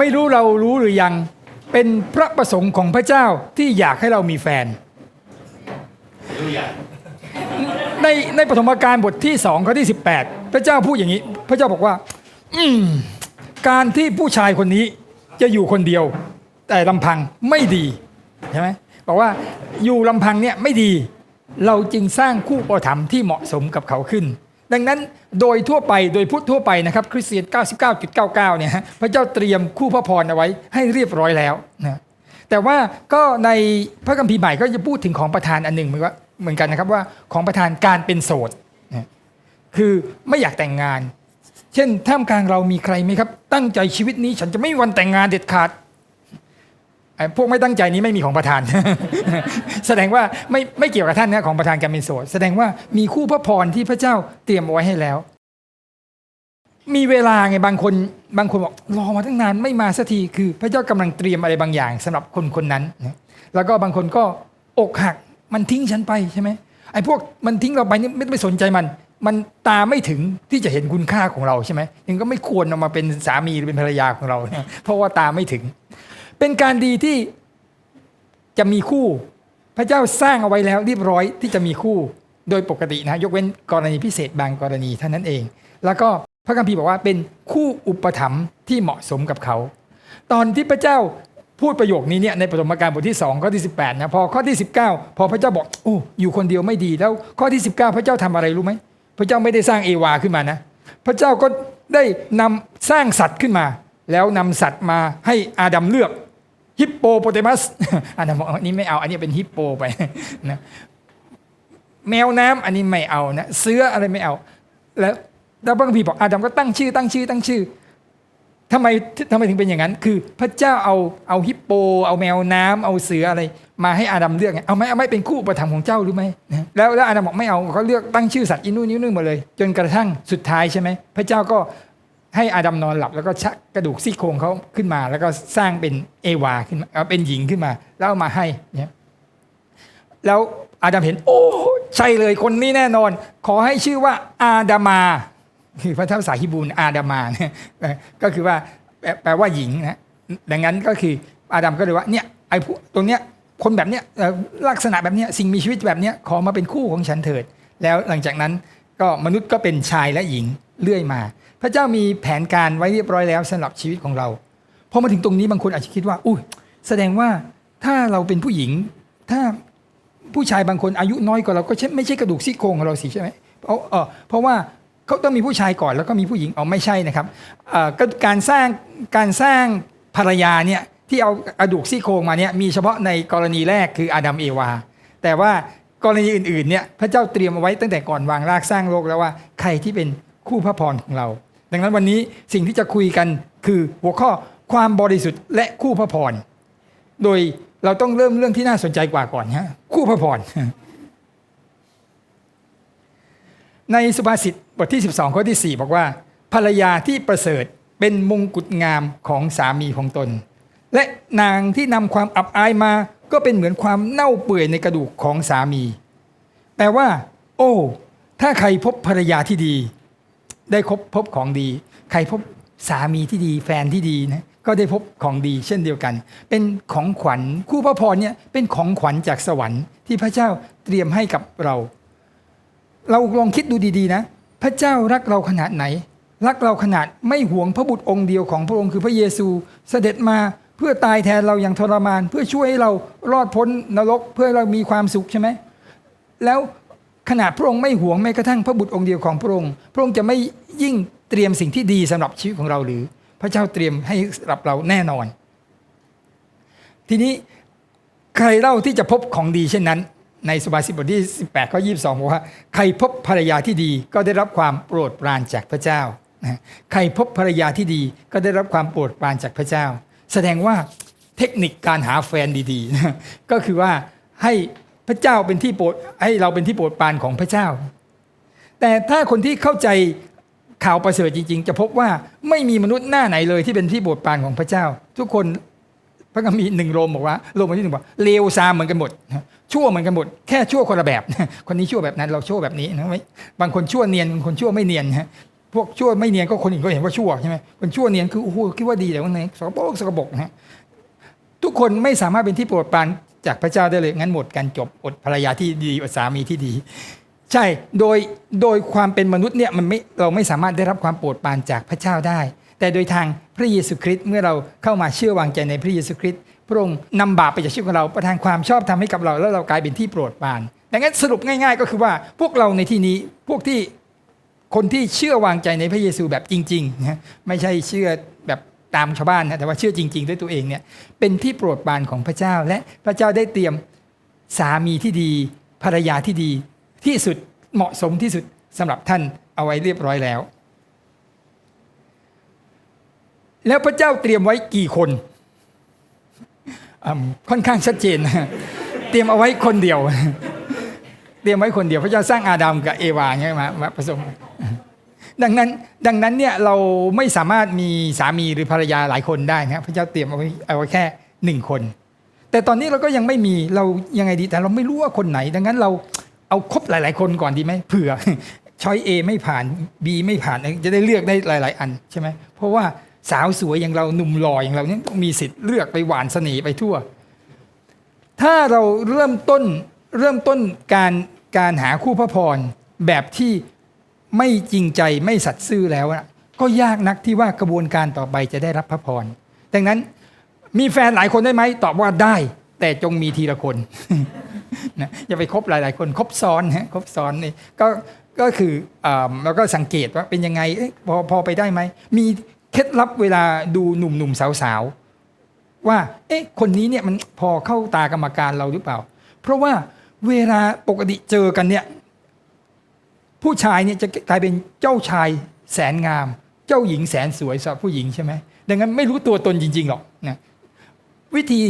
ไม่รู้เรารู้หรือยัง เป็นพระประสงค์ของพระเจ้าที่อยากให้เรามีแฟนดูอย่างในในปฐมกาลบทที่2ข้อที่ 18 พระเจ้าพูดอย่างนี้ พระเจ้าบอกว่า อืมการที่ผู้ชายคนนี้จะอยู่คนเดียว แต่ลำพังไม่ดีใช่ไหมบอกว่าอยู่ลำพังเนี่ยไม่ดี เราจึงสร้างคู่อุปถัมภ์ที่เหมาะสมกับเขาขึ้น ดังนั้นโดยทั่วไปโดยพุทธทั่วไปนะครับคริสเตียน 99.99 เนี่ยฮะพระเจ้าเตรียมคู่พระพรเอาไว้ให้เรียบร้อยแล้วนะแต่ว่าก็ในพระคัมภีร์ใหม่ก็จะพูดถึงของประธานอันหนึ่งเหมือนว่าเหมือนกันนะครับว่าของประธานการเป็นโสดนะคือไม่อยากแต่งงาน เช่นท่ามกลางเรามีใครไหมครับ ตั้งใจชีวิตนี้ฉันจะไม่วันแต่งงานเด็ดขาด พวกไม่ตั้งใจนี้ไม่มีของประธาน แสดงว่าไม่ไม่เกี่ยวกับท่านนะของประธานการเป็นโสดแสดงว่ามีคู่พระพรที่พระเจ้าเตรียมเอาไว้ให้แล้ว มีเวลาไงบางคนบางคนบอกรอมาตั้งนานไม่มาสักทีคือพระเจ้ากำลังเตรียมอะไรบางอย่างสำหรับคนคนนั้นนะแล้วก็บางคนก็อกหักมันทิ้งฉันไปใช่ไหมไอ้พวกมันทิ้งเราไปนี่ไม่ไม่สนใจมัน มันตาไม่ถึงที่จะเห็นคุณค่าของเราใช่ไหมยังก็ไม่ควรเอามาเป็นสามีหรือเป็นภรรยาของเรา เพราะว่าตาไม่ถึง เป็นการดีที่จะมีคู่ พระเจ้าสร้างเอาไว้แล้วเรียบร้อยที่จะมีคู่โดยปกตินะยกเว้นกรณีพิเศษบางกรณีเท่านั้นเอง แล้วก็พระคัมภีร์บอกว่าเป็นคู่อุปถัมภ์ที่เหมาะสมกับเขา ตอนที่พระเจ้าพูดประโยคนี้เนี่ยในปฐมกาลบทที่2ข้อที่18นะพอข้อที่ 19 พอพระเจ้าบอกโอ้อยู่คนเดียวไม่ดีแล้วข้อที่ 19 พระเจ้าทำอะไรรู้ไหมพระเจ้าไม่ได้สร้างเอวาขึ้นมานะ พระเจ้าก็ได้นำสร้างสัตว์ขึ้นมา แล้วนำสัตว์มาให้อาดัมเลือก ฮิปโปโปเตมัสอาดัมบอกอันนี้ไม่เอา อันนี้เป็นฮิปโปไปนะแมวน้ำอันนี้ไม่เอานะเสื้ออะไรไม่เอา แล้วแล้วพระคัมภีร์บอกอาดัมก็ตั้งชื่อ ตั้งชื่อตั้งชื่อทำไมทำไมถึงเป็นอย่างนั้น คือพระเจ้าเอาเอาฮิปโป เอาแมวน้ำเอาเสืออะไร มาให้อาดัมเลือกไงเอาไหมเอาไหมเป็นคู่ประถมภ์ของเจ้ารู้ไหมนะแล้วแล้วอาดัมบอกไม่เอาเขาเลือกตั้งชื่อสัตว์อินู่นนี่นู่นหมดเลย จนกระทั่งสุดท้ายใช่ไหมพระเจ้าก็ ให้อาดัมนอนหลับแล้วก็ชักกระดูกซี่โครงเขาขึ้นมา แล้วก็สร้างเป็นเอวาขึ้นมาเป็นหญิงขึ้นมาแล้วเอามาให้เนี่ยแล้วอาดัมเห็น โอ้ใช่เลยคนนี้แน่นอน ขอให้ชื่อว่าอาดามาคือพระภาษาฮิบรูนอาดามาเนี่ยก็คือว่าแปลว่าหญิงนะดังนั้นก็คืออาดัมก็เลยว่าเนี่ยไอ้ผู้ตรงเนี้ยคนแบบเนี้ยลักษณะแบบเนี้ยสิ่งมีชีวิตแบบเนี้ยขอมาเป็นคู่ของฉันเถิด แล้วหลังจากนั้น ก็มนุษย์ก็เป็นชายและหญิงเรื่อยมา พระเจ้ามีแผนการไว้เรียบร้อยแล้วสำหรับชีวิตของเราพอมาถึงตรงนี้บางคนอาจจะคิดว่า อุ้ยแสดงว่าถ้าเราเป็นผู้หญิง ถ้าผู้ชายบางคนอายุน้อยกว่าเราก็ไม่ใช่กระดูกซี่โครงของเราสิใช่ไหมเพราะเออเพราะว่าเขาต้องมีผู้ชายก่อนแล้วก็มีผู้หญิงเอาไม่ใช่นะครับการสร้างการสร้างภรรยาเนี่ยที่เอากระดูกซี่โครงมาเนี่ยมีเฉพาะในกรณีแรกคืออาดัมเอวา แต่ว่า กรณีอื่นๆเนี่ยพระเจ้าเตรียมเอาไว้ตั้งแต่ก่อนวางรากสร้างโลกแล้วว่าใครที่เป็นคู่พระพรของเรา ดังนั้นวันนี้สิ่งที่จะคุยกันคือหัวข้อความบริสุทธิ์และคู่พระพร โดยเราต้องเริ่มเรื่องที่น่าสนใจกว่าก่อนฮะคู่พระพร ในสุภาษิตบทที่ 12 ข้อที่ 4 บอกว่า ภรรยาที่ประเสริฐเป็นมงกุฎงามของสามีของตน และนางที่นำความอับอายมา ก็เป็นเหมือนความเน่าเปื่อยในกระดูกของสามี แปลว่า โอ้ ถ้าใครพบภรรยาที่ดี ได้คบพบของดี ใครพบสามีที่ดีแฟนที่ดีนะก็ได้พบของดีเช่นเดียวกัน เป็นของขวัญคู่พระพรเนี่ยเป็นของขวัญจากสวรรค์ที่พระเจ้าเตรียมให้กับเรา เราลองคิดดูดีๆนะ พระเจ้ารักเราขนาดไหน รักเราขนาดไม่หวงพระบุตรองค์เดียวของพระองค์คือพระเยซูเสด็จมา เพื่อตายแทนเราอย่างทรมาน เพื่อช่วยให้เรารอดพ้นนรก เพื่อเรามีความสุขใช่ไหมแล้วขนาดพระองค์ไม่หวงแม้กระทั่งพระบุตรองค์เดียวของพระองค์ พระองค์จะไม่ยิ่งเตรียมสิ่งที่ดีสำหรับชีวิตของเราหรือ พระเจ้าเตรียมให้สำหรับเราแน่นอน ทีนี้ใครเล่าที่จะพบของดีเช่นนั้น ในสุภาษิตบทที่ 18ข้อ22บอกว่าใครพบภรรยาที่ดีก็ได้รับความโปรดปรานจากพระเจ้าใครพบภรรยาที่ดีก็ได้รับความโปรดปรานจากพระเจ้า แสดงว่าเทคนิคการหาแฟนดีๆ ก็คือว่าให้พระเจ้าเป็นที่โปรดให้เราเป็นที่โปรดปรานของพระเจ้า แต่ถ้าคนที่เข้าใจข่าวประเสริฐจริง ๆ จะพบว่าไม่มีมนุษย์หน้าไหนเลยที่เป็นที่โปรดปรานของพระเจ้า ทุกคนพระคัมภีร์หนึ่งโรมบอกว่าโรมบทที่หนึ่งบอกเลวซามเหมือนกันหมดชั่วเหมือนกันหมดแค่ชั่วคนละแบบ คนนี้ชั่วแบบนั้นเราชั่วแบบนี้นะไม่บางคนชั่วเนียนบางคนชั่วไม่เนียน พวกชั่วไม่เนียนก็คนอื่นก็เห็นว่าชั่วใช่ไหมคนชั่วเนียนคือโอ้โหคิดว่าดีแต่ว่าในสกปรกสกปรกนะฮะทุกคนไม่สามารถเป็นที่โปรดปรานจากพระเจ้าได้เลยงั้นหมดกันจบอดภรรยาที่ดีอดสามีที่ดี ใช่โดยโดยความเป็นมนุษย์เนี่ยมันไม่เราไม่สามารถได้รับความโปรดปรานจากพระเจ้าได้ แต่โดยทางพระเยซูคริสต์เมื่อเราเข้ามาเชื่อวางใจในพระเยซูคริสต์พระองค์นำบาปไปจากชีวิตของเราประทานความชอบธรรมให้กับเราแล้วเรากลายเป็นที่โปรดปรานดังนั้นสรุปง่าย ๆ ก็คือว่าพวกเราในที่นี้พวกที่ คนที่เชื่อวางใจในพระเยซูแบบจริงๆนะไม่ใช่เชื่อแบบตามชาวบ้านนะแต่ว่าเชื่อจริง ๆ ด้วยตัวเองเนี่ยเป็นที่โปรดปรานของพระเจ้า และพระเจ้าได้เตรียมสามีที่ดีภรรยาที่ดีที่สุดเหมาะสมที่สุดสำหรับท่านเอาไว้เรียบร้อยแล้ว แล้วพระเจ้าเตรียมไว้กี่คนค่อนข้างชัดเจน เตรียมเอาไว้คนเดียว เตรียมไว้คนเดียวพระเจ้าสร้างอาดัมกับเอวาใช่ไหมมาผสม ดังนั้นดังนั้นเนี่ยเราไม่สามารถมีสามีหรือภรรยาหลายคนได้นะพระเจ้าเตรียมเอาไว้เอาไว้แค่หนึ่งคน แต่ตอนนี้เราก็ยังไม่มีเรายังไงดีแต่เราไม่รู้ว่าคนไหน ดังนั้นเราเอาครบหลาย ๆ คนก่อนดีไหมเผื่อช้อย A ไม่ผ่าน B ไม่ผ่านจะได้เลือกได้หลาย ๆ อันใช่ไหมเพราะว่าสาวสวยอย่างเราหนุ่มหล่ออย่างเราเนี่ยต้องมีสิทธิ์เลือกไปหวานเสน่ห์ไปทั่ว ถ้าเราเริ่มต้น เริ่มต้นการการหาคู่พระพรแบบที่ไม่จริงใจไม่สัตย์ซื่อแล้วนะก็ยากนักที่ว่ากระบวนการต่อไปจะได้รับพระพรดังนั้นมีแฟนหลายคนได้ไหมตอบว่าได้ แต่จงมีทีละคนนะอย่าไปคบหลาย ๆ คนคบซ้อนฮะคบซ้อนนี่ก็ก็คืออ่าเราก็สังเกตว่าเป็นยังไงเอ๊ะพอพอไปได้ไหมมีเคล็ดลับเวลาดูหนุ่มๆสาวๆว่า เอ๊ะ คนนี้เนี่ยมันพอเข้าตากรรมการเราหรือเปล่า เพราะว่า เวลาปกติเจอกันเนี่ยผู้ชายเนี่ยจะกลายเป็นเจ้าชายแสนงาม เจ้าหญิงแสนสวยสำหรับผู้หญิงใช่ไหมดังนั้นไม่รู้ตัวตนจริง ๆ หรอกนะวิธี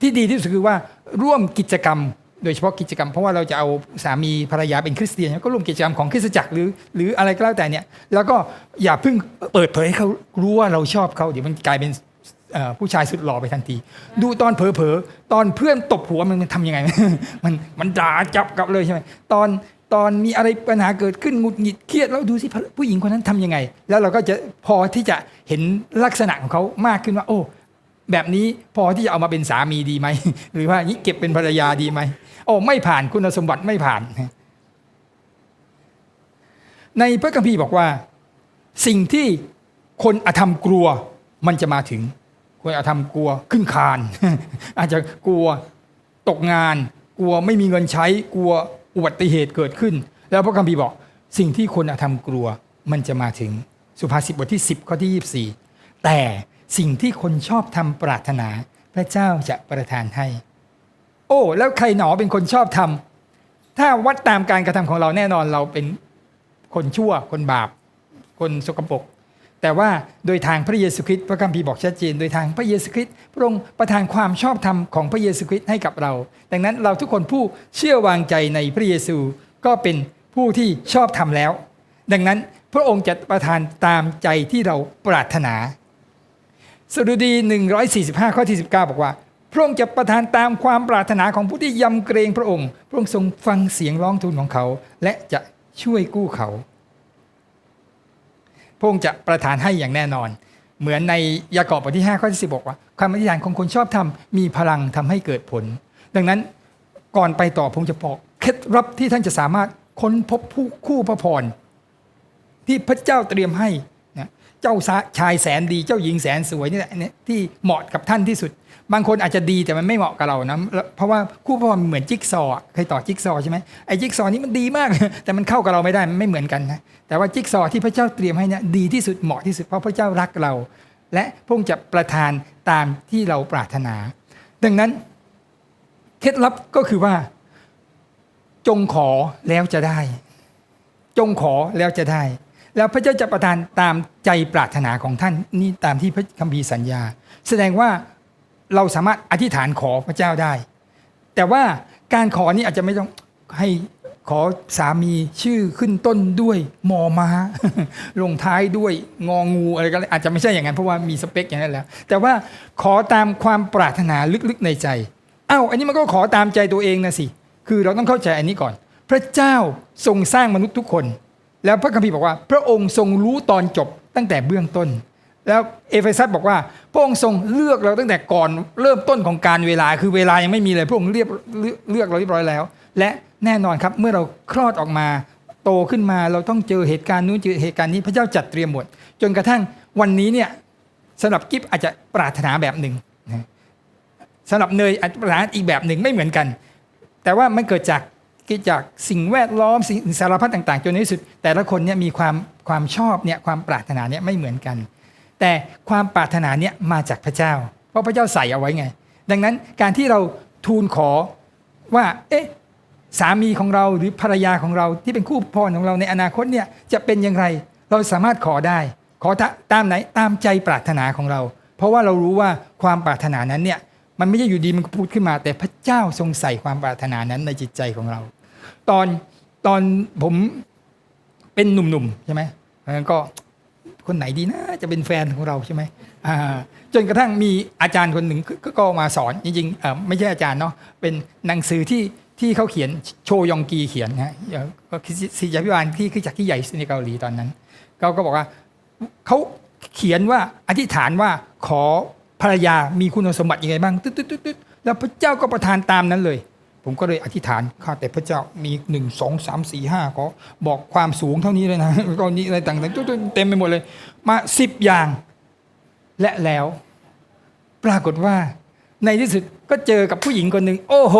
ที่ดีที่สุดคือว่าร่วมกิจกรรม โดยเฉพาะกิจกรรม เพราะว่าเราจะเอาสามีภรรยาเป็นคริสเตียนก็ร่วมกิจกรรมของคริสตจักรหรือหรืออะไรก็แล้วแต่เนี่ยแล้วก็อย่าเพิ่งเปิดเผยให้เขารู้ว่าเราชอบเขาเดี๋ยวมันกลายเป็น ผู้ชายสุดหล่อไปทันที ดูตอนเผลอๆตอนเพื่อนตบหัวมันทำยังไง มันมันด่าจับกลับเลยใช่ไหมตอนตอนมีอะไรปัญหาเกิดขึ้นหงุดหงิดเครียดแล้วดูสิผู้หญิงคนนั้นทำยังไง แล้วเราก็จะพอที่จะเห็นลักษณะของเขามากขึ้นว่า โอ้แบบนี้พอที่จะเอามาเป็นสามีดีไหม หรือว่าอย่างนี้เก็บเป็นภรรยาดีไหมโอ้ไม่ผ่านคุณสมบัติไม่ผ่าน ในพระคัมภีร์บอกว่า สิ่งที่คนอธรรมกลัวมันจะมาถึง คนอธรรมกลัวขึ้นคาน อาจจะกลัวตกงาน กลัวไม่มีเงินใช้กลัวอุบัติเหตุเกิดขึ้น แล้วพระคัมภีร์บอก สิ่งที่คนอธรรมกลัวมันจะมาถึงสุภาษิตบทที่ 10ข้อที่ 24 แต่สิ่งที่คนชอบทำปรารถนา พระเจ้าจะประทานให้ โอ้ แล้วใครหนอเป็นคนชอบทำถ้าวัดตามการกระทำของเราแน่นอนเราเป็นคนชั่วคนบาป คนสกปรก แต่ว่าโดยทางพระเยซูคริสต์พระคัมภีร์บอกชัดเจน โดยทางพระเยซูคริสต์พระองค์ประทานความชอบธรรมของพระเยซูคริสต์ให้กับเรา ดังนั้นเราทุกคนผู้เชื่อวางใจในพระเยซูก็เป็นผู้ที่ชอบธรรมแล้ว ดังนั้นพระองค์จะประทานตามใจที่เราปรารถนาสดุดี 145 ข้อที่ 19 บอกว่า พระองค์จะประทานตามความปรารถนาของผู้ที่ยำเกรงพระองค์ พระองค์ทรงฟังเสียงร้องทูลของเขา และจะช่วยกู้เขา ระองค์จะประทานให้อย่างแน่นอน เหมือนในยากอบบทที่5ข้อที่สิบอกว่าความอธิษฐานของคนชอบทำมีพลังทำให้เกิดผล ดังนั้นก่อนไปต่อผมจะบอกเคล็ดลับที่ท่านจะสามารถค้นพบผู้คู่พระพรที่พระเจ้าเตรียมให้ เจ้าชายแสนดี เจ้าหญิงแสนสวยนี่แหละเนี่ยที่เหมาะกับท่านที่สุด บางคนอาจจะดีแต่มันไม่เหมาะกับเรานะเพราะว่าคู่พระพรมันเหมือนจิ๊กซอเคยต่อจิ๊กซอใช่ไหมไอ้จิ๊กซอนี้มันดีมาก แต่มันเข้ากับเราไม่ได้มันไม่เหมือนกันนะแต่ว่าจิ๊กซอที่พระเจ้าเตรียมให้เนี่ยดีที่สุดเหมาะที่สุดเพราะพระเจ้ารักเรา และพระองค์จะประทานตามที่เราปรารถนา ดังนั้นเคล็ดลับก็คือว่า จงขอแล้วจะได้ จงขอแล้วจะได้ แล้วพระเจ้าจะประทานตามใจปรารถนาของท่านนี่ตามที่พระคัมภีร์สัญญา แสดงว่าเราสามารถอธิษฐานขอพระเจ้าได้ แต่ว่าการขอนี้อาจจะไม่ต้องให้ขอสามีชื่อขึ้นต้นด้วยมอมาลงท้ายด้วยงองูอะไรก็อาจจะไม่ใช่อย่างนั้นเพราะว่ามีสเปคอย่างนั้นแล้ว แต่ว่าขอตามความปรารถนาลึกๆในใจอ้าวอันนี้มันก็ขอตามใจตัวเองนะสิ คือเราต้องเข้าใจอันนี้ก่อน พระเจ้าทรงสร้างมนุษย์ทุกคน แล้วพระคัมภีร์บอกว่า พระองค์ทรงรู้ตอนจบตั้งแต่เบื้องต้น แล้วเอเฟซัสบอกว่า พระองค์ทรงเลือกเราตั้งแต่ก่อนเริ่มต้นของการเวลาคือเวลายังไม่มีเลยพระองค์เรียบเลือกเราเรียบร้อยแล้ว และแน่นอนครับเมื่อเราคลอดออกมาโตขึ้นมาเราต้องเจอเหตุการณ์นู้นเจอเหตุการณ์นี้พระเจ้าจัดเตรียมหมด จนกระทั่งวันนี้เนี่ยสำหรับกิฟอาจจะปรารถนาแบบหนึ่งสำหรับเนยอาจจะปรารถนาอีกแบบหนึ่งไม่เหมือนกัน แต่ว่ามันเกิดจาก กิดจากสิ่งแวดล้อมสิ่งสารพัดต่าง ๆ จนในที่สุด แต่ละคนเนี่ยมีความความชอบเนี่ยความปรารถนาเนี่ยไม่เหมือนกัน แต่ความปรารถนาเนี่ยมาจากพระเจ้า เพราะพระเจ้าใส่เอาไว้ไง ดังนั้นการที่เราทูลขอว่าเอ๊ะสามีของเราหรือภรรยาของเราที่เป็นคู่พรของเราในอนาคตเนี่ยจะเป็นอย่างไร เราสามารถขอได้ ขอตามไหนตามใจปรารถนาของเรา เพราะว่าเรารู้ว่าความปรารถนานั้นเนี่ยมันไม่ใช่อยู่ดีมันก็พูดขึ้นมา แต่พระเจ้าทรงใส่ความปรารถนานั้นในจิตใจของเรา ตอนตอนผมเป็นหนุ่มๆใช่ไหมก็คนไหนดีนะจะเป็นแฟนของเราใช่ไหมอ่าจนกระทั่งมีอาจารย์คนหนึ่งก็กมาสอนจริงๆไม่ใช่อาจารย์เนาะเป็นหนังสือที่ที่เขาเขียนโชยองกีเขียนนะฮะก็คือศิษยาพิบาลที่คือจากที่ใหญ่ในเกาหลีตอนนั้นเขาก็บอกว่าเขาเขียนว่าอธิษฐานว่าขอภรรยามีคุณสมบัติยังไงบ้างตึ๊ดๆแล้วพระเจ้าก็ประทานตามนั้นเลย ผมก็เลยอธิษฐานข้าแต่พระเจ้ามีหนึ่งสองสามสี่ห้าขอบอกความสูงเท่านี้เลยนะแล้วก็นี้อะไรต่างๆเต็มไปหมดเลย มาสิบอย่าง และแล้ว ปรากฏว่า ในที่สุดก็เจอกับผู้หญิงคนหนึ่งโอ้โห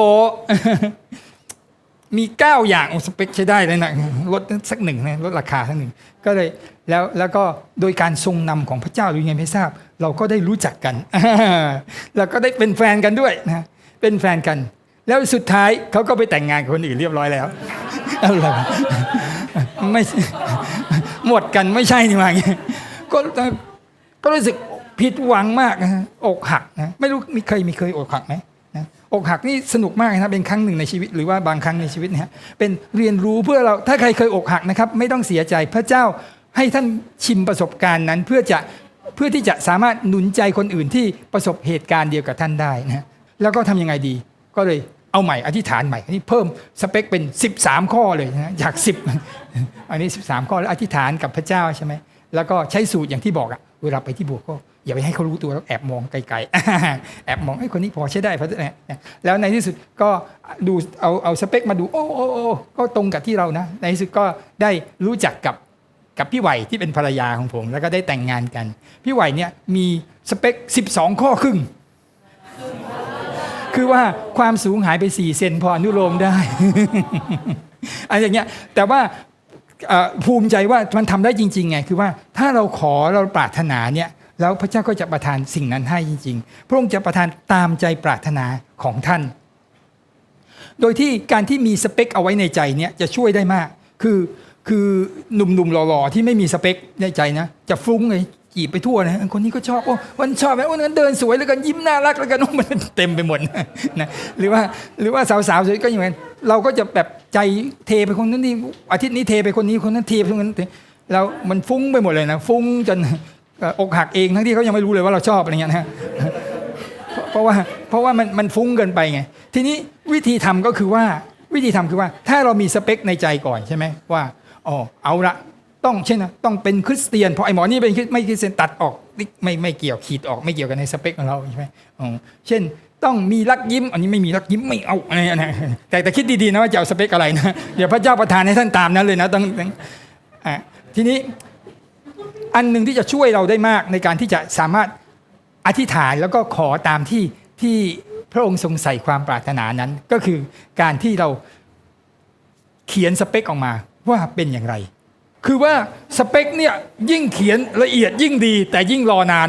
มีเก้าอย่างสเปคใช้ได้เลยนะลดสักหนึ่งนะลดราคาสักหนึ่งก็เลยแล้วแล้วก็โดยการทรงนำของพระเจ้าหรือยังไงไม่ทราบ เราก็ได้รู้จักกันแล้วก็ได้เป็นแฟนกันด้วยนะเป็นแฟนกัน แล้วสุดท้ายเขาก็ไปแต่งงานกับคนอื่นเรียบร้อยแล้วอาล่ะไม่หมดกันไม่ใช่นี่มาอย่างเงี้ยก็ก็รู้สึกผิดหวังมากนะอกหักนะไม่รู้มีเคยมีเคยอกหักไหมนะอกหักนี่สนุกมากนะเป็นครั้งหนึ่งในชีวิตหรือว่าบางครั้งในชีวิตนะฮะเป็นเรียนรู้เพื่อเราถ้าใครเคยอกหักนะครับ ไม่ต้องเสียใจพระเจ้าให้ท่านชิมประสบการณ์นั้นเพื่อจะเพื่อที่จะสามารถหนุนใจคนอื่นที่ประสบเหตุการณ์เดียวกับท่านได้นะฮะแล้วก็ทำยังไงดี ก็เลย เอาใหม่อธิษฐานใหม่อันนี้เพิ่มสเปคเป็น 13 ข้อเลยนะจาก10 อันนี้ 13 ข้อแล้วอธิษฐานกับพระเจ้าใช่ไหมแล้วก็ใช้สูตรอย่างที่บอกอะเวลาไปที่บสถ์ก็อย่าไปให้เขารู้ตัวแล้วแอบมองไกลๆแอบมองไอ้คนนี้พอใช้ได้พระเนี่ยแล้วในที่สุดก็ดูเอาเอาสเปคมาดูโอ้โอ้โอ้ก็ตรงกับที่เรานะ ในที่สุดก็ได้รู้จักกับกับพี่ไหวที่เป็นภรรยาของผม แล้วก็ได้แต่งงานกัน พี่ไหวเนี่ยมีสเปค 12 ข้อครึ่ง คือว่าความสูงหายไป4เซนพออนุโลมได้อะไรอย่างเงี้ยแต่ว่าภูมิใจว่ามันทำได้จริงๆไงคือว่าถ้าเราขอเราปรารถนาเนี่ยแล้วพระเจ้าก็จะประทานสิ่งนั้นให้จริง ๆ พระองค์จะประทานตามใจปรารถนาของท่าน โดยที่การที่มีสเปคเอาไว้ในใจเนี่ยจะช่วยได้มาก คือคือหนุ่มๆหล่อๆที่ไม่มีสเปคในใจนะ จะฟุ้งเลย จีบไปทั่วนะคนนี้ก็ชอบโอ้วันชอบไหมโอ้นั้นเดินสวยแล้วกันยิ้มน่ารักแล้วกันโอ้มันเต็มไปหมดนะหรือว่าหรือว่าสาวๆสวยก็อย่างนั้นเราก็จะแบบใจเทไปคนนั้นนี่อาทิตย์นี้เทไปคนนี้คนนั้นเทไปคนนั้นแล้วมันฟุ้งไปหมดเลยนะฟุ้งจนอกหักเองทั้งที่เขายังไม่รู้เลยว่าเราชอบอะไรเงี้ยนะเพราะว่าเพราะว่ามันมันฟุ้งเกินไปไงทีนี้วิธีทำก็คือว่าวิธีทำคือว่า ถ้าเรามีสเปคในใจก่อนใช่ไหมว่าอ๋อเอาละ ต้องเช่นนะต้องเป็นคริสเตียนเพราะไอ้หมอนี่เป็นคริสไม่คริสเตียนตัดออกไม่ไม่เกี่ยวขีดออกไม่เกี่ยวกันในสเปคของเราใช่ไหมอ๋อเช่นต้องมีรักยิ้ม อันนี้ไม่มีรักยิ้มไม่เอาอะไรนะแต่แต่คิดดีๆนะว่าจะเอาสเปคอะไรนะเดี๋ยวพระเจ้าประทานให้ท่านตามนั้นเลยนะต้องต้องอะทีนี้อันหนึ่งที่จะช่วยเราได้มากในการที่จะสามารถอธิษฐานแล้วก็ขอตามที่ที่พระองค์ทรงใส่ความปรารถนานั้น ก็คือการที่เราเขียนสเปคออกมาว่าเป็นอย่างไร คือว่าสเปคเนี่ยยิ่งเขียนละเอียดยิ่งดี แต่ยิ่งรอนาน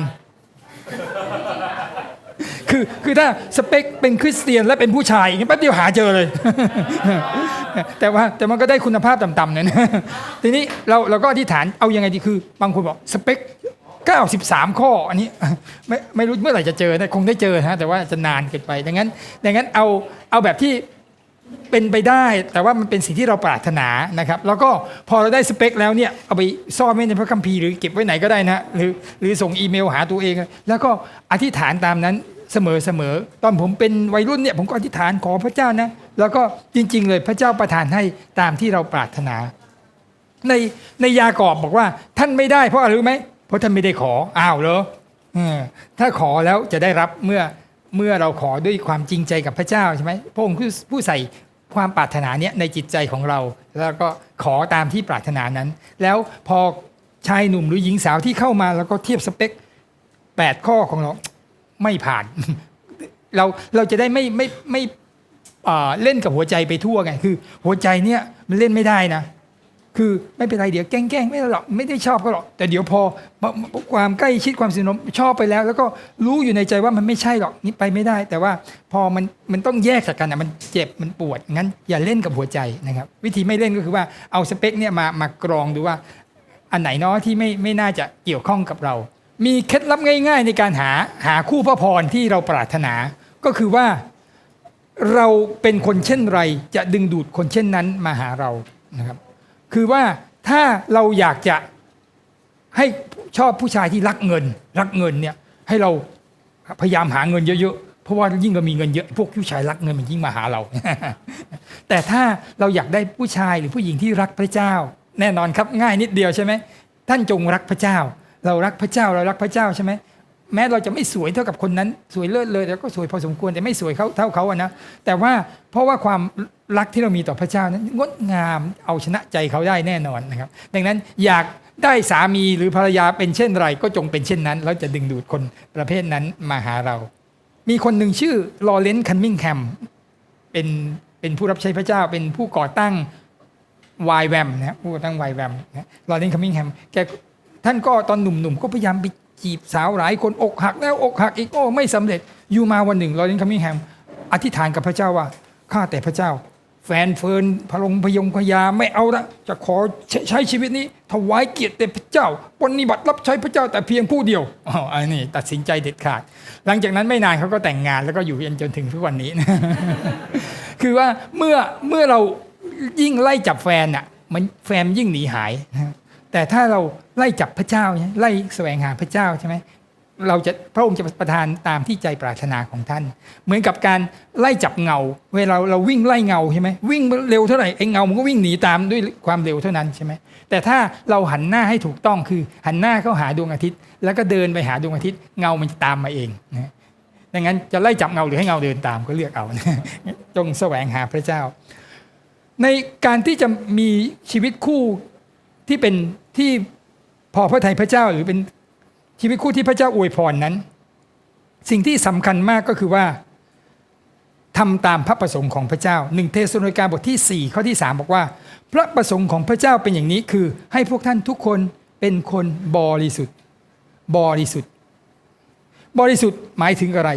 คือคือถ้าสเปคเป็นคริสเตียนและเป็นผู้ชายอย่างนี้แป๊บเดียวหาเจอเลย แต่ว่าแต่มันก็ได้คุณภาพต่ำๆเนี่ยนทีนี้เราเราก็อธิษฐานเอายังไงดีคือบางคนบอกสเปค93 ข้ออันนี้ไม่ไม่รู้เมื่อไหร่จะเจอนะคงได้เจอนะแต่ว่าจะนานเกินไป ดังนั้น ดังนั้นเอาเอาแบบที่ เป็นไปได้ แต่ว่ามันเป็นสิ่งที่เราปรารถนานะครับ แล้วก็พอเราได้สเปคแล้วเนี่ยเอาไปซ่อนไว้ในพระคัมภีร์หรือเก็บไว้ไหนก็ได้นะหรือหรือส่งอีเมลหาตัวเอง แล้วก็อธิษฐานตามนั้นเสมอเสมอตอนผมเป็นวัยรุ่นเนี่ยผมก็อธิษฐานขอพระเจ้านะแล้วก็จริง ๆ เลยพระเจ้าประทานให้ตามที่เราปรารถนา ในในยากอบบอกว่าท่านไม่ได้เพราะอะไรรู้ไหมเพราะท่านไม่ได้ขออ้าวเหรอถ้าขอแล้วจะได้รับเมื่อเมื่อเราขอด้วยความจริงใจกับพระเจ้าใช่ไหมพระองค์ผู้ผู้ใส่ ความปรารถนาเนี้ยในจิตใจของเรา แล้วก็ขอตามที่ปรารถนานั้น แล้วพอชายหนุ่มหรือหญิงสาวที่เข้ามาแล้วก็เทียบสเปคแปดข้อของเราไม่ผ่าน เราเราจะได้ไม่ไม่ไม่อ่เล่นกับหัวใจไปทั่วไงคือ หัวใจเนี่ยมันเล่นไม่ได้นะ คือไม่เป็นไรเดี๋ยวแกล้งๆไม่หรอกไม่ได้ชอบก็หรอก แต่เดี๋ยวพอความใกล้ชิดความสนิทชอบไปแล้ว แล้วก็รู้อยู่ในใจว่ามันไม่ใช่หรอกนี่ไปไม่ได้ แต่ว่าพอมันมันต้องแยกจากกันอะมันเจ็บมันปวดงั้นอย่าเล่นกับหัวใจนะครับ วิธีไม่เล่นก็คือว่าเอาสเปคเนี่ยมามากรองดูว่าอันไหนเนาะที่ไม่ไม่น่าจะเกี่ยวข้องกับเรา มีเคล็ดลับง่าย ๆ ในการหาหาคู่พระพรที่เราปรารถนา ก็คือว่าเราเป็นคนเช่นไรจะดึงดูดคนเช่นนั้นมาหาเรานะครับ คือว่าถ้าเราอยากจะให้ชอบผู้ชายที่รักเงิน รักเงินเนี่ยให้เราพยายามหาเงินเยอะๆเพราะว่ายิ่งเรามีเงินเยอะพวกผู้ชายรักเงินมันยิ่งมาหาเรา แต่ถ้าเราอยากได้ผู้ชายหรือผู้หญิงที่รักพระเจ้า แน่นอนครับง่ายนิดเดียวใช่ไหมท่านจงรักพระเจ้า เรารักพระเจ้าเรารักพระเจ้าใช่ไหมแม้เราจะไม่สวยเท่ากับคนนั้น สวยเลิศเลยแต่ก็สวยพอสมควรแต่ไม่สวยเขาเท่าเขาอะนะแต่ว่าเพราะว่าความ รักที่เรามีต่อพระเจ้านั้นงดงามเอาชนะใจเขาได้แน่นอนนะครับ ดังนั้นอยากได้สามีหรือภรรยาเป็นเช่นไร ก็จงเป็นเช่นนั้น แล้วจะดึงดูดคนประเภทนั้นมาหาเรา มีคนหนึ่งชื่อลอเรนซ์คันมิงแฮมเป็นเป็นผู้รับใช้พระเจ้าเป็นผู้ก่อตั้งวายแวมนะผู้ก่อตั้งวายแวมนะลอเรนซ์คัมมิงแฮมแกท่านก็ตอนหนุ่มๆก็พยายามไปจีบสาวหลายคนอกหักแล้วอกหักอีกโอ้ไม่สำเร็จอยู่มาวันหนึ่งลอเรนซ์คัมมิงแฮมอธิษฐานกับพระเจ้าว่าข้าแต่พระเจ้า แฟนเฟินพลงพยงพยาไม่เอาละจะขอใช้ชีวิตนี้ถวายเกียรติแด่พระเจ้าปฏิบัติรับใช้พระเจ้าแต่เพียงผู้เดียวอ๋ออันนี้ตัดสินใจเด็ดขาด หลังจากนั้นไม่นานเขาก็แต่งงานแล้วก็อยู่กันจนถึงทุกวันนี้คือว่าเมื่อเมื่อเรายิ่งไล่จับแฟนอะมันแฟนยิ่งหนีหายนะแต่ถ้าเราไล่จับพระเจ้าเนี่ยไล่แสวงหาพระเจ้าใช่ไหม เราจะพระองค์จะประทานตามที่ใจปรารถนาของท่าน เหมือนกับการไล่จับเงา เวลาเราวิ่งไล่เงาใช่ไหมวิ่งเร็วเท่าไหร่ไอ้เงามันก็วิ่งหนีตามด้วยความเร็วเท่านั้นใช่ไหมแต่ถ้าเราหันหน้าให้ถูกต้องคือหันหน้าเข้าหาดวงอาทิตย์ แล้วก็เดินไปหาดวงอาทิตย์เงามันจะตามมาเองนะดังนั้นจะไล่จับเงาหรือให้เงาเดินตามก็เลือกเอาจงแสวงหาพระเจ้า ในการที่จะมีชีวิตคู่ที่เป็นที่พอพระทัยพระเจ้าหรือเป็น ชีวิตคู่ที่พระเจ้าอวยพรนั้น สิ่งที่สำคัญมากก็คือว่าทำตามพระประสงค์ของพระเจ้าหนึ่งเทสโลนิกาบทที่ 4 ข้อที่ 3 บอกว่า พระประสงค์ของพระเจ้าเป็นอย่างนี้คือให้พวกท่านทุกคนเป็นคนบริสุทธิ์ บริสุทธิ์ บริสุทธิ์หมายถึงอะไร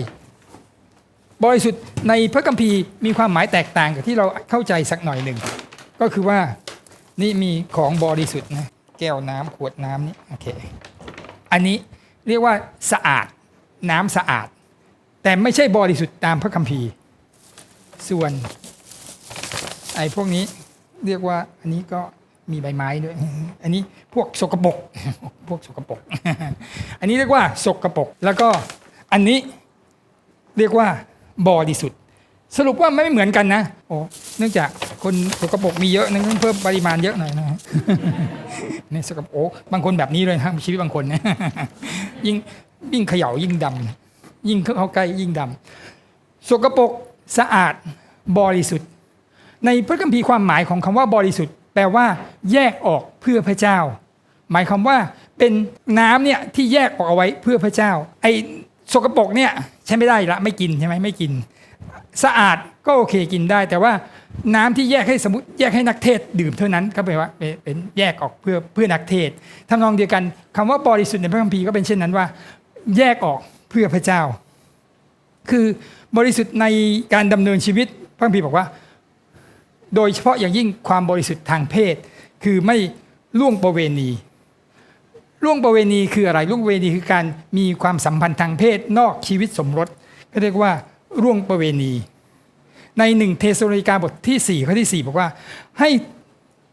บริสุทธิ์ในพระคัมภีร์มีความหมายแตกต่างกับที่เราเข้าใจสักหน่อยหนึ่งก็คือว่านี่มีของบริสุทธิ์นะแก้วน้ำขวดน้ำนี่โอเค อันนี้เรียกว่าสะอาดน้ำสะอาด แต่ไม่ใช่บริสุทธิ์ตามพระคัมภีร์ ส่วนไอ้พวกนี้เรียกว่าอันนี้ก็มีใบไม้ด้วย อันนี้พวกสกปรกพวกสกปรกอันนี้เรียกว่าสกปรกแล้วก็อันนี้เรียกว่าบริสุทธิ์สรุปว่าไม่เหมือนกันนะโอ้เนื่องจาก คนสกปรกมีเยอะนึงต้องเพิ่มปริมาณเยอะหน่อยนะฮะนี่ยสกปรกบางคนแบบนี้เลยนะชีวิตบางคนนะยิ่งยิ่งเขย่ายิ่งดำยิ่งเข้าใกล้ยิ่งดำสกปรกสะอาดบริสุทธิ์ ในพระคัมภีร์ความหมายของคำว่าบริสุทธิ์ แปลว่า แยกออกเพื่อพระเจ้า หมายความว่าเป็นน้ำเนี่ยที่แยกออกเอาไว้เพื่อพระเจ้า ไอ้สกปรกเนี่ยใช้ไม่ได้ละไม่กินใช่ไหมไม่กิน สะอาดก็โอเคกินได้ แต่ว่า น้ำที่แยกให้สมมติแยกให้นักเทศดื่มเท่านั้นก็แปลว่าเป็นแยกออกเพื่อเพื่อนักเทศน์ทำนองเดียวกันคำว่าบริสุทธิ์ในพระคัมภีร์ก็เป็นเช่นนั้นว่า แยกออกเพื่อพระเจ้า คือบริสุทธิ์ในการดำเนินชีวิตพระคัมภีร์บอกว่า โดยเฉพาะอย่างยิ่งความบริสุทธิ์ทางเพศ คือไม่ล่วงประเวณีล่วงประเวณีคืออะไรล่วงประเวณีคือการมีความสัมพันธ์ทางเพศนอกชีวิตสมรสก็เรียกว่าล่วงประเวณี ในหนึ่งเทสโลนิกาบทที่ 4 ข้อที่ 4 บอกว่าให้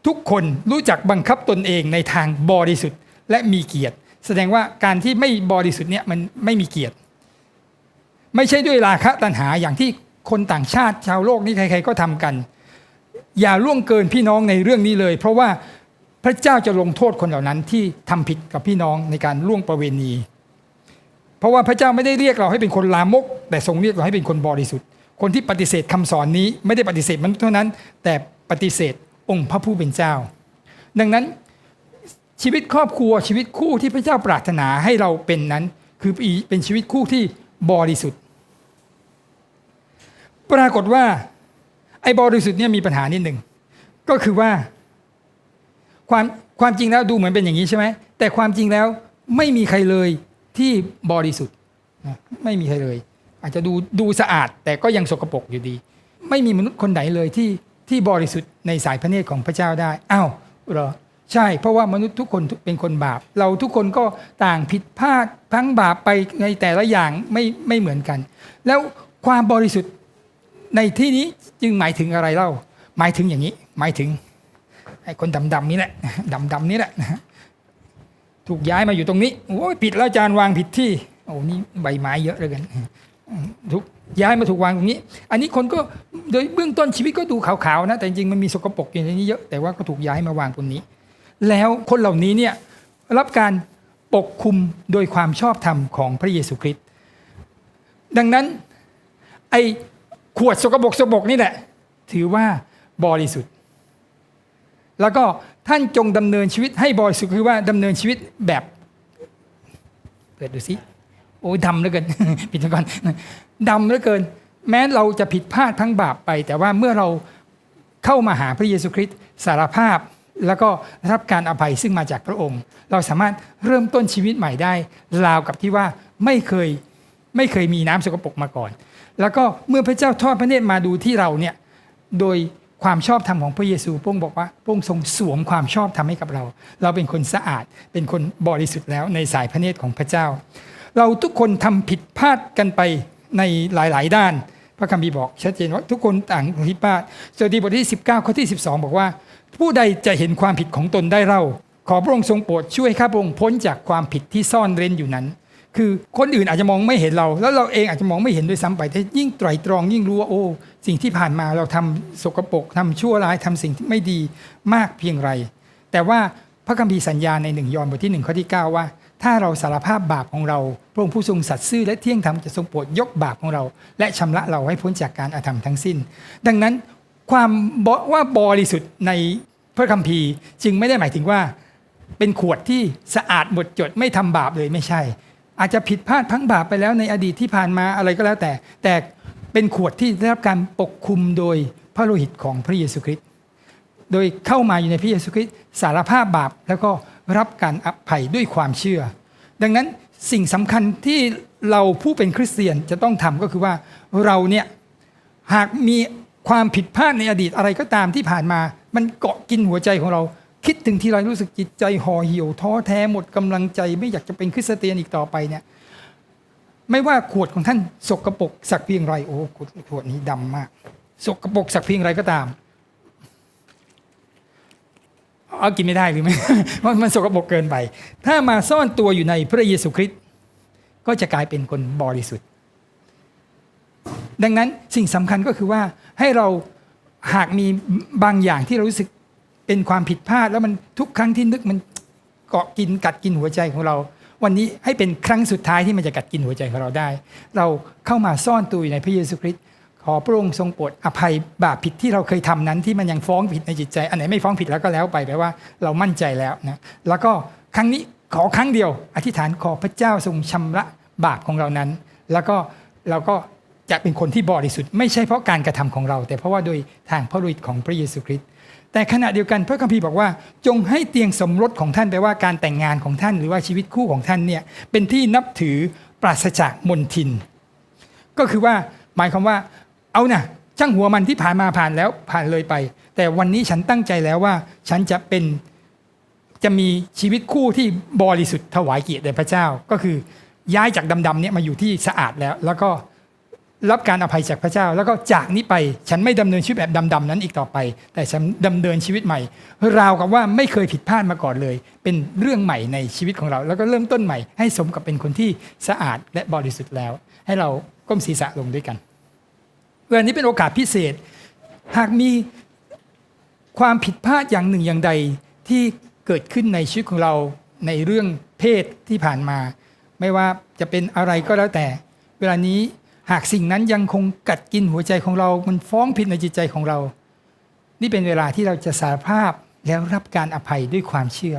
ทุกคนรู้จักบังคับตนเองในทางบริสุทธิ์และมีเกียรติ แสดงว่าการที่ไม่บริสุทธิ์เนี่ยมันไม่มีเกียรติ ไม่ใช่ด้วยราคะตัณหาอย่างที่คนต่างชาติชาวโลกนี่ใครๆก็ทำกัน อย่าล่วงเกินพี่น้องในเรื่องนี้เลย เพราะว่าพระเจ้าจะลงโทษคนเหล่านั้นที่ทำผิดกับพี่น้องในการล่วงประเวณี เพราะว่าพระเจ้าไม่ได้เรียกเราให้เป็นคนลามก แต่ทรงเรียกเราให้เป็นคนบริสุทธิ์ คนที่ปฏิเสธคำสอนนี้ไม่ได้ปฏิเสธมันเท่านั้น แต่ปฏิเสธองค์พระผู้เป็นเจ้า ดังนั้นชีวิตครอบครัวชีวิตคู่ที่พระเจ้าปรารถนาให้เราเป็นนั้น คือเป็นชีวิตคู่ที่บริสุทธิ์ ปรากฏว่าไอ้บริสุทธิ์เนี่ยมีปัญหานิดหนึ่งก็คือว่าความความจริงแล้วดูเหมือนเป็นอย่างนี้ใช่ไหมแต่ความจริงแล้วไม่มีใครเลยที่บริสุทธิ์ไม่มีใครเลย อาจจะดูดูสะอาดแต่ก็ยังสกปรกอยู่ดี ไม่มีมนุษย์คนไหนเลยที่ที่บริสุทธิ์ในสายพระเนตรของพระเจ้าได้อ้าวเหรอใช่ เพราะว่ามนุษย์ทุกคนเป็นคนบาป เราทุกคนก็ต่างผิดพลาดพังบาปไปในแต่ละอย่างไม่ไม่เหมือนกัน แล้วความบริสุทธิ์ในที่นี้จึงหมายถึงอะไรเล่า หมายถึงอย่างนี้ หมายถึงไอ้คนดำๆนี่แหละดำๆนี่แหละถูกย้ายมาอยู่ตรงนี้โอ้ยผิดแล้วจารย์วางผิดที่โอ้นี่ใบไม้เยอะเลยกัน ถูกย้ายมาถูกวางตรงนี้ อันนี้คนก็โดยเบื้องต้นชีวิตก็ดูขาวๆนะ แต่จริงๆมันมีสกปรกอยู่ในนี้เยอะแต่ว่าก็ถูกย้ายมาวางตรงนี้ แล้วคนเหล่านี้เนี่ยรับการปกคุมโดยความชอบธรรมของพระเยซูคริสต์ดังนั้นไอ้ขวดสกปรกสกปรกนี่แหละ ถือว่าบริสุทธิ์ แล้วก็ท่านจงดำเนินชีวิตให้บริสุทธิ์คือว่าดำเนินชีวิตแบบเปิดดูสิ โอ้ยดำเหลือเกินปิดก่อนดำเหลือเกิน แม้เราจะผิดพลาดทั้งบาปไป แต่ว่าเมื่อเราเข้ามาหาพระเยซูคริสต์สารภาพ แล้วก็รับการอภัยซึ่งมาจากพระองค์ เราสามารถเริ่มต้นชีวิตใหม่ได้ราวกับที่ว่าไม่เคยไม่เคยมีน้ำสกปรกมาก่อน แล้วก็เมื่อพระเจ้าทอดพระเนตรมาดูที่เราเนี่ยโดยความชอบธรรมของพระเยซูพระองค์บอกว่าพระองค์ทรงสวมความชอบธรรมให้กับเรา เราเป็นคนสะอาดเป็นคนบริสุทธิ์แล้วในสายพระเนตรของพระเจ้า เราทุกคนทำผิดพลาดกันไปในหลาย ๆ ด้าน พระคัมภีร์บอกชัดเจนว่าทุกคนต่างผิดพลาดสดีบทที่ 19 ข้อที่ 12 บอกว่า ผู้ใดจะเห็นความผิดของตนได้เล่า ขอพระองค์ทรงโปรดช่วยข้าพระองค์พ้นจากความผิดที่ซ่อนเร้นอยู่นั้น คือคนอื่นอาจจะมองไม่เห็นเรา แล้วเราเองอาจจะมองไม่เห็นด้วยซ้ำไปแต่ยิ่งไตรตรองยิ่งรู้ว่าโอ้สิ่งที่ผ่านมาเราทำสกปรกทำชั่วร้ายทำสิ่งที่ไม่ดีมากเพียงไร แต่ว่าพระคัมภีร์สัญญาในหนึ่งยอห์นบทที่หนึ่งข้อที่ 9 ว่า ถ้าเราสารภาพบาปของเราพระองค์ผู้ทรงสัตย์ซื่อและเที่ยงธรรมจะทรงโปรดยกบาปของเรา และชำระเราให้พ้นจากการอาธรรมทั้งสิ้น ดังนั้นความว่าบริสุทธิ์ในพระคัมภีร์จึงไม่ได้หมายถึงว่า เป็นขวดที่สะอาดหมดจดไม่ทำบาปเลยไม่ใช่ อาจจะผิดพลาดพังบาปไปแล้วในอดีตที่ผ่านมาอะไรก็แล้วแต่ แต่เป็นขวดที่ได้รับการปกคุมโดยพระโลหิตของพระเยซูคริสต์โดยเข้ามาอยู่ในพระเยซูคริสต์สารภาพบาปแล้วก็ รับการอภัยด้วยความเชื่อ ดังนั้นสิ่งสำคัญที่เราผู้เป็นคริสเตียนจะต้องทำก็คือว่าเราเนี่ยหากมีความผิดพลาดในอดีตอะไรก็ตามที่ผ่านมา มันเกาะกินหัวใจของเรา คิดถึงทีไรรู้สึกจิตใจห่อเหี่ยวท้อแท้หมดกำลังใจ ไม่อยากจะเป็นคริสเตียนอีกต่อไปเนี่ยไม่ว่าขวดของท่านสกรปรกสักเพียงไรโอ้ขวดขวดนี้ดำมากสกรปรกสักเพียงไรก็ตาม เอากินไม่ได้หรือไม่เพรามันสกปรกเกินไป ถ้ามาซ่อนตัวอยู่ในพระเยซูคริสต์ก็จะกลายเป็นคนบริสุทธิ์ ดังนั้นสิ่งสำคัญก็คือว่าให้เราหากมีบางอย่างที่เรารู้สึกเป็นความผิดพลาด แล้วมันทุกครั้งที่นึกมันเกาะกินกัดกินหัวใจของเรา วันนี้ให้เป็นครั้งสุดท้ายที่มันจะกัดกินหัวใจของเราได้ เราเข้ามาซ่อนตัวอยู่ในพระเยซูคริสต์ ขอพระองค์ทรงโปรดอภัยบาปผิดที่เราเคยทำนั้นที่มันยังฟ้องผิดในจิตใจ อันไหนไม่ฟ้องผิดแล้วก็แล้วไปแปลว่าเรามั่นใจแล้วนะแล้วก็ครั้งนี้ขอครั้งเดียว อธิษฐานขอพระเจ้าทรงชำระบาปของเรานั้น แล้วก็เราก็จะเป็นคนที่บริสุทธิ์ไม่ใช่เพราะการกระทำของเรา แต่เพราะว่าโดยทางพระฤทธิ์ของพระเยซูคริสต์แต่ขณะเดียวกันพระคัมภีร์บอกว่า จงให้เตียงสมรสของท่านแปลว่าการแต่งงานของท่านหรือว่าชีวิตคู่ของท่านเนี่ยเป็นที่นับถือปราศจากมนทิน ก็คือว่าหมายความว่า เอานะ่ะช่างหัวมันที่ผ่านมาผ่านแล้วผ่านเลยไป แต่วันนี้ฉันตั้งใจแล้วว่า ฉันจะเป็นจะมีชีวิตคู่ที่บริสุทธิ์ถวายเกียรติแด่พระเจ้า ก็คือย้ายจากดำๆเนี่ยมาอยู่ที่สะอาดแล้ว แล้วก็รับการอภัยจากพระเจ้า แล้วก็จากนี้ไปฉันไม่ดำเนินชีวิตแบบดำๆนั้นอีกต่อไป แต่ฉันดำเนินชีวิตใหม่ ราวกับว่าไม่เคยผิดพลาดมาก่อนเลย เป็นเรื่องใหม่ในชีวิตของเรา แล้วก็เริ่มต้นใหม่ให้สมกับเป็นคนที่สะอาดและบริสุทธิ์แล้ว ให้เราก้มศีรษะลงด้วยกัน วันนี้เป็นโอกาสพิเศษ หากมีความผิดพลาดอย่างหนึ่งอย่างใดที่เกิดขึ้นในชีวิตของเราในเรื่องเพศที่ผ่านมา ไม่ว่าจะเป็นอะไรก็แล้วแต่ เวลานี้หากสิ่งนั้นยังคงกัดกินหัวใจของเรา มันฟ้องผิดในจิตใจของเรา นี่เป็นเวลาที่เราจะสารภาพแล้วรับการอภัยด้วยความเชื่อ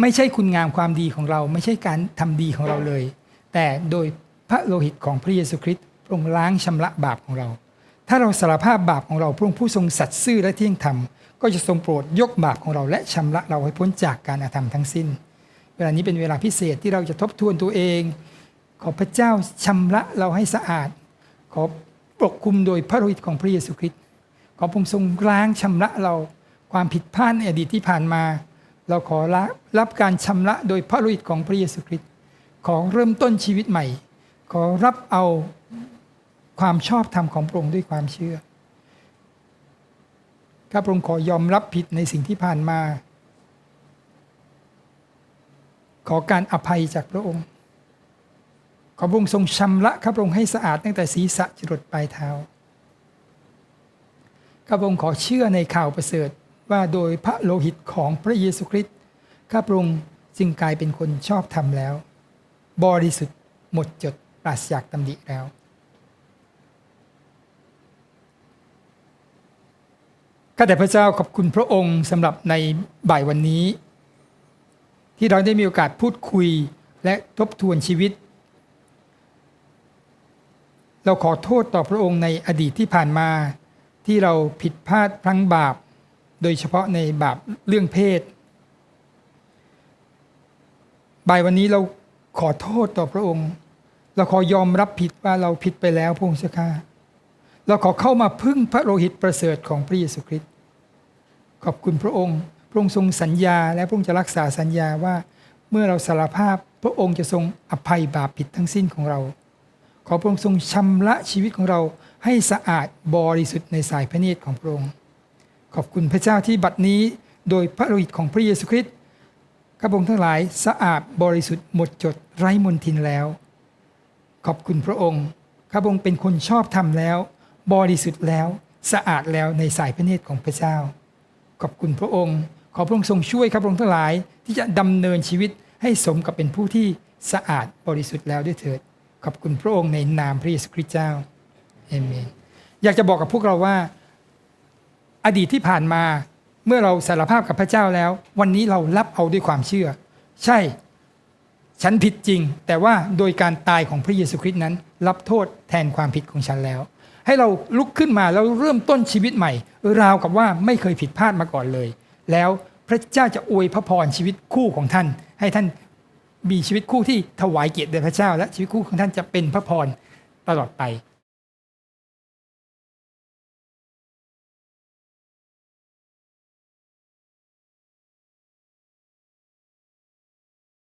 ไม่ใช่คุณงามความดีของเรา ไม่ใช่การทำดีของเราเลย แต่โดยพระโลหิตของพระเยซูคริสต์ ระองค์ล้างชำระบาปของเรา ถ้าเราสารภาพบาปของเราพระองค์ผู้ทรงสัตย์ซื่อและเที่ยงธรรมก็จะทรงโปรดยกบาปของเราและชำระเราให้พ้นจากการอาธรรมทั้งสิ้น เวลานี้เป็นเวลาพิเศษที่เราจะทบทวนตัวเอง ขอพระเจ้าชำระเราให้สะอาด ขอปกคุมโดยพระโลหิตของพระเยซูคริสต์ขอพระองค์ทรงล้างชำระเราความผิดพลาดในอดีตที่ผ่านมา เราขอรับรับการชำระโดยพระโลหิตของพระเยซูคริสต์ขอเริ่มต้นชีวิตใหม่ ขอรับเอา ความชอบธรรมของพระองค์ด้วยความเชื่อข้าพระองค์ขอยอมรับผิดในสิ่งที่ผ่านมา ขอการอภัยจากพระองค์ ขอพระองค์ทรงชำระข้าพระองค์ให้สะอาดตั้งแต่ศีรษะจรดปลายเท้าข้าพระองค์ขอเชื่อในข่าวประเสริฐว่าโดยพระโลหิตของพระเยซูคริสต์ข้าพระองค์จึงกลายเป็นคนชอบธรรมแล้ว บริสุทธิ์หมดจดปราศจากตำหนิแล้ว ข้าแต่พระเจ้าขอบคุณพระองค์สำหรับในบ่ายวันนี้ ที่เราได้มีโอกาสพูดคุยและทบทวนชีวิต เราขอโทษต่อพระองค์ในอดีตที่ผ่านมา ที่เราผิดพลาดพลั้งบาป โดยเฉพาะในบาปเรื่องเพศ บ่ายวันนี้เราขอโทษต่อพระองค์ เราขอยอมรับผิดว่าเราผิดไปแล้วพระองค์เจ้าข้า เราขอเข้ามาพึ่งพระโลหิตประเสริฐของพระเยซูคริสต์ขอบคุณพระองค์ พระองค์ทรงสัญญา และพระองค์จะรักษาสัญญาว่า เมื่อเราสารภาพพระองค์จะทรงอภัยบาปผิดทั้งสิ้นของเรา ขอพระองค์ทรงชำระชีวิตของเราให้สะอาดบริสุทธิ์ในสายพระเนตรของพระองค์ ขอบคุณพระเจ้าที่บัดนี้โดยพระโลหิตของพระเยซูคริสต์ข้าพระองค์ทั้งหลายสะอาดบริสุทธิ์หมดจดไร้มนทินแล้ว ขอบคุณพระองค์ข้าพระองค์เป็นคนชอบธรรมแล้ว บริสุทธิ์แล้วสะอาดแล้วในสายพระเนตรของพระเจ้า ขอบคุณพระองค์ ขอพระองค์ทรงช่วยข้าพระองค์ทั้งหลาย ที่จะดำเนินชีวิตให้สมกับเป็นผู้ที่สะอาดบริสุทธิ์แล้วด้วยเถิด ขอบคุณพระองค์ในนามพระเยซูคริสต์เจ้าเอเมนอยากจะบอกกับพวกเราว่า อดีตที่ผ่านมาเมื่อเราสารภาพกับพระเจ้าแล้ว วันนี้เรารับเอาด้วยความเชื่อ ใช่ ฉันผิดจริง แต่ว่าโดยการตายของพระเยซูคริสต์นั้น รับโทษแทนความผิดของฉันแล้ว ให้เราลุกขึ้นมาแล้วเริ่มต้นชีวิตใหม่ ราวกับว่าไม่เคยผิดพลาดมาก่อนเลย แล้วพระเจ้าจะอวยพระพรชีวิตคู่ของท่าน ให้ท่านมีชีวิตคู่ที่ถวายเกียรติแด่พระเจ้า และชีวิตคู่ของท่านจะเป็นพระพรตลอดไป